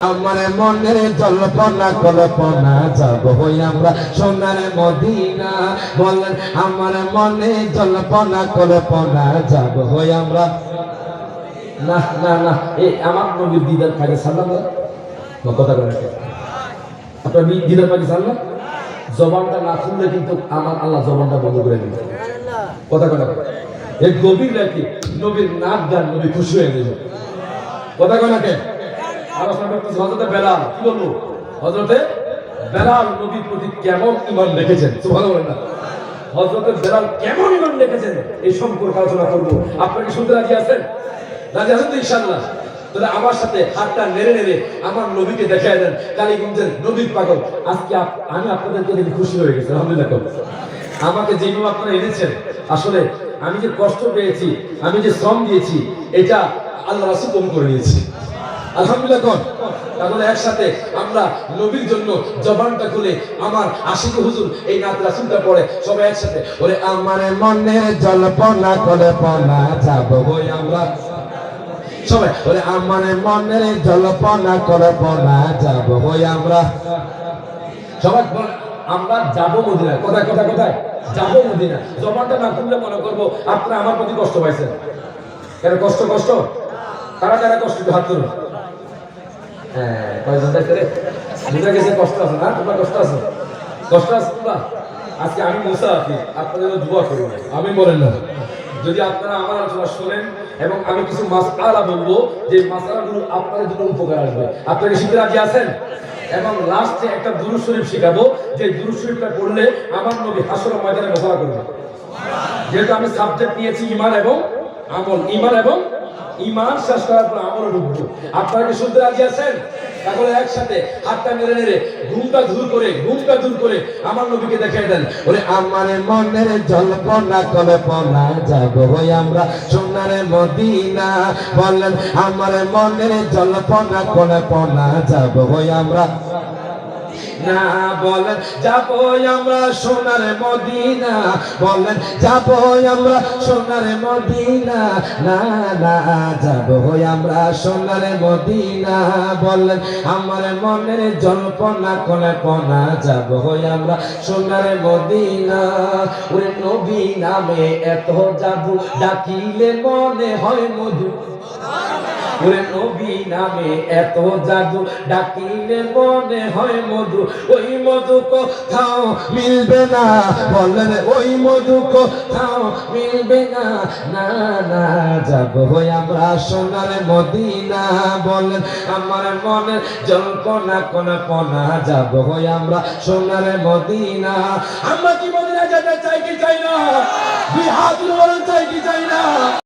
আমার মনের জল্পনা, কল্পনা যাব হই আমরা। সোনার মদিনা, বলেন আমার মনে জল্পনা, কল্পনা যাব হই আমরা। না না না, এই আমার নবীর দিদার থাকে সাল্লাম কথা বলে আপনার দিদার পাখি সাল্লাম জবানটা না খুললে কিন্তু আমার আল্লাহ জবানটা বন্ধ করে দিবে। কথা কথা এই গভীর রাতে নবীর নাক গান নবী খুশি হয়ে গেল কথা কথা আমার সাথে হাতটা নেড়ে নেড়ে আমার নবীকে দেন। কালীগঞ্জের নবীর পাগল। আজকে আমি আপনাদেরকে দেখে খুশি হয়ে গেছি, আলহামদুলিল্লাহ। আমাকে যেভাবে আপনারা এনেছেন, আসলে আমি যে কষ্ট পেয়েছি, আমি যে শ্রম দিয়েছি, এটা আল্লাহ রাসুল করে নিয়েছি। আলহামদুলিল্লাহ কন তাহলে একসাথে আমরা নবীর জন্য জবানটা খুলে আমার আশিক হুজুর এই নাত রাসুলটা পড়ে সবাই একসাথে ওরে আমার মনের জল্পনা কল্পনা যাব হই আমরা। সবাই ওরে আমার মনের জল্পনা কল্পনা যাব হই আমরা। সবাই আমরা যাব মদিনা কোথায় কোথায় কোথায়? যাব মদিনা জবানটা না খুললে মনে করব আপনারা আমার প্রতি কষ্ট পাইছেন। কেন কষ্ট কষ্ট? কারা কারা কষ্ট হাত তুলুন। হ্যাঁ কষ্ট আছে না? কষ্ট আছে? কষ্ট আছে আজকে আমি মুসা আছি, আপনাদের দোয়া করব আমি বলেন না। যদি আপনারা আমার আলোচনা শোনেন এবং আমি কিছু মাসআলা বলব, যে মাসআলাগুলো আপনাদের জন্য উপকার আসবে। আপনারা কি শিখতে রাজি আছেন? এবং লাস্টে একটা দুরুদ শরীফ শিখাবো, যে দুরুদ শরীফটা পড়লে আমার নবী হাসর ময়দানে মোকাবেলা করবে। যেহেতু আমি সাবজেক্ট নিয়েছি ইমান এবং আমল, ইমান এবং ইমান শেষ করার পর আমল ঢুকবো। আপনারা কি শুনতে রাজি আছেন? তাহলে একসাথে হাতটা নেড়ে নেড়ে ঘুমটা দূর করে, ঘুমটা দূর করে আমার নবীকে দেখাই দেন। ওরে আমার মনের জল্পনা কল্পনা যাব হই আমরা? সোনার মদিনা বলেন আমার মনের জল্পনা কল্পনা যাব হই আমরা? না বলেন, যাব আমরা সোনার মদিনা। বলেন, যাব আমরা সোনার মদিনা। না না, যাব আমরা সোনার মদিনা। বলেন, আমার মনের জল্পনা কল্পনা যাব আমরা সোনার মদিনা। ওরে নবী নামে এত যাব ডাকিলে মনে হয় মধু। নবী নামে এত জাদু, ডাকিলে মনে হয় মধু। ওই মধু কোথাও মিলবে না বলেন ওই মধু কোথাও মিলবে না। না না, যাব আমরা সোনার মদিনা বলেন আমার মনের জল্পনা কল্পনা, যাব আমরা সোনার মদিনা। আমরা কি মদিনা যেতে চাই কি চাই না? দুই বলেন চাই কি চাই না?